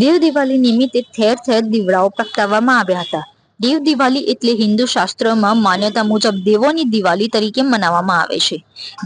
દેવ દિવાળી નિમિત્તે ઠેર ઠેર દીવડાઓ પ્રગટાવવામાં આવ્યા હતા. દેવ દિવાળી એટલે હિન્દુ શાસ્ત્રમાં માન્યતા મુજબ દેવોની દિવાળી તરીકે મનાવવામાં આવે છે.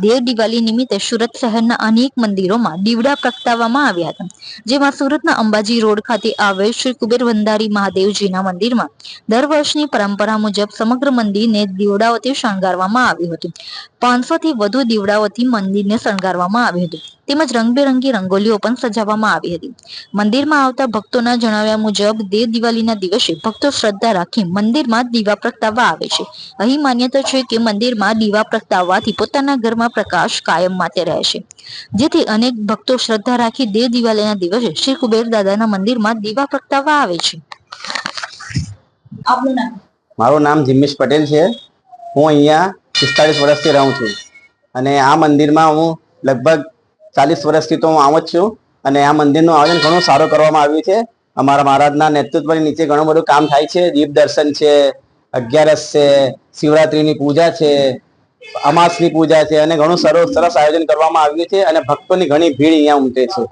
દેવ દિવાળી નિમિત્તે સુરત શહેરના અનેક મંદિરોમાં દીવડા પ્રગટાવવામાં આવ્યા હતા. જેમાં સુરતના અંબાજી રોડ ખાતે આવેલ શ્રી કુબેર વંદારી મહાદેવજીના મંદિરમાં દર વર્ષની પરંપરા મુજબ સમગ્ર મંદિરને દીવડાઓથી શણગારવામાં આવ્યું હતું. પાંચસો થી વધુ દીવડાઓથી મંદિરને શણગારવામાં આવ્યું હતું. તેમજ રંગબેરંગી રંગોલીઓ પણ સજાવવામાં આવી હતી. મંદિરમાં આવતા ભક્તોના જણાવ્યા મુજબ દેવ દિવાળીના દિવસે ભક્તો શ્રદ્ધા રાખી મંદિરમાં દીવા પ્રગટાવવા આવે છે. અહીં માન્યતા છે કે મંદિરમાં દીવા પ્રગટાવવાથી પોતાના ઘરમાં પ્રકાશ કાયમ માટે રહેશે જેથી અનેક ભક્તો શ્રદ્ધા રાખી દેવ દિવાળીના દિવસે શ્રી કુબેર દાદાના મંદિરમાં દીવા પ્રગટાવવા આવે છે. મારું નામ જિમ્મેશ પટેલ છે. હું અહીંયા પિસ્તાળીસ વર્ષથી રહું છું. અને આ મંદિરમાં હું લગભગ ચાલીસ વર્ષથી તો હું આવું જ છું અને આ મંદિરનું આયોજન ઘણું સારું કરવામાં આવ્યું છે. અમારા મહારાજના નેતૃત્વની નીચે ઘણું બધું કામ થાય છે. દીપ દર્શન છે અગિયારસ છે શિવરાત્રીની પૂજા છે અમાસની પૂજા છે અને ઘણું સરસ સરસ આયોજન કરવામાં આવ્યું છે અને ભક્તોની ઘણી ભીડ અહીંયા ઉમટે છે.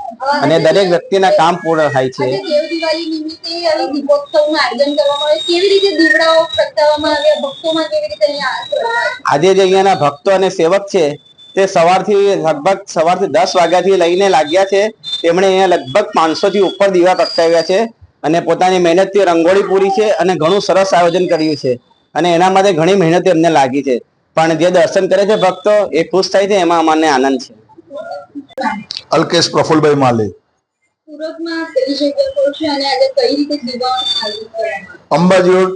અને દરેક વ્યક્તિના કામ પૂર્ણ થાય છે. આજે જે અહીંયાના ભક્તો અને સેવક છે તે સવારથી લગભગ સવારથી દસ વાગ્યાથી લઈને લાગ્યા છે. તેમણે અહીંયા લગભગ પાંચસો થી ઉપર દીવા પ્રગટાવ્યા છે અને પોતાની મહેનતથી રંગોળી પૂરી છે અને ઘણું સરસ આયોજન કર્યું છે અને એના માટે ઘણી મહેનત એમને લાગી છે. પણ જે દર્શન કરે છે ભક્તો એ ખુશ થાય છે એમાં અમને આનંદ છે. અલ્કેશ પ્રફુલભાઈ માલે. સુરતમાં કઈ જગ્યા પર છે અને આજે કઈ રીતે દીવાનું આયોજન કરવામાં અંબાજી રોડ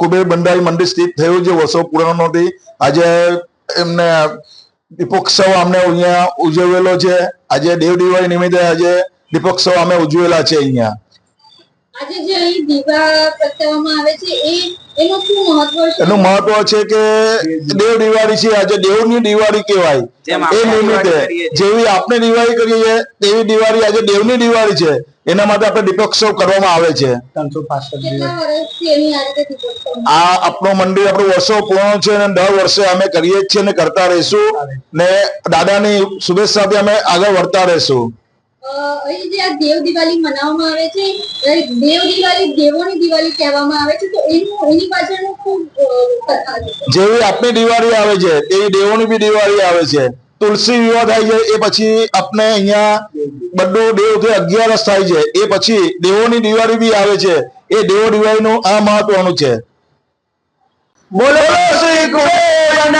કુબેર બંડાલ મંદિર સ્થિત થયું છે. વર્ષો પુરાણોથી આજે એમને દીપોત્સવ અમને અહીંયા ઉજવેલો છે. આજે દેવ દિવાળી નિમિત્તે આજે દીપોત્સવ અમે ઉજવેલા છે અહીંયા. આજે જે અહીં દીવા પ્રગટાવવામાં આવે છે, એ એનું મહત્વ છે? એનું મહત્વ છે કે દેવ દિવાળી છે આજે દેવની દિવાળી કહેવાય. એ આપણે નિમિત્તે. જેવી આપણે દિવાળી કરીએ છીએ તેવી દિવાળી આજે દેવની દિવાળી છે. એના માટે આપણે દીપોત્સવ કરવામાં આવે છે. કેટલા વર્ષથી એની આ આપણો આપણું મંદિર આપણું વર્ષો પૂર્ણ છે અને દર વર્ષે અમે કરીએ જ છીએ અને કરતા રહીશું. ને દાદાની શુભેચ્છાથી અમે આગળ વધતા રહીશું. અહીં જે આ દેવ દિવાળી મનાવવામાં આવે છે દેવ દિવાળી દેવોની દિવાળી કહેવામાં આવે છે, તો એનું, એની પાછળનું ખૂબ કથા છે. જેવી આપની દિવાળી આવે છે, તેવી દેવોની બી દિવાળી આવે છે. તુલસી વિવાહ થાય છે, એ પછી આપણે અહીંયા બધું દેવ અગિયારસ થાય છે, એ પછી દેવોની દિવાળી બી આવે છે. એ દેવો દિવાળીનું આ મહત્વનું છે. બોલો, શ્રી કૃષ્ણ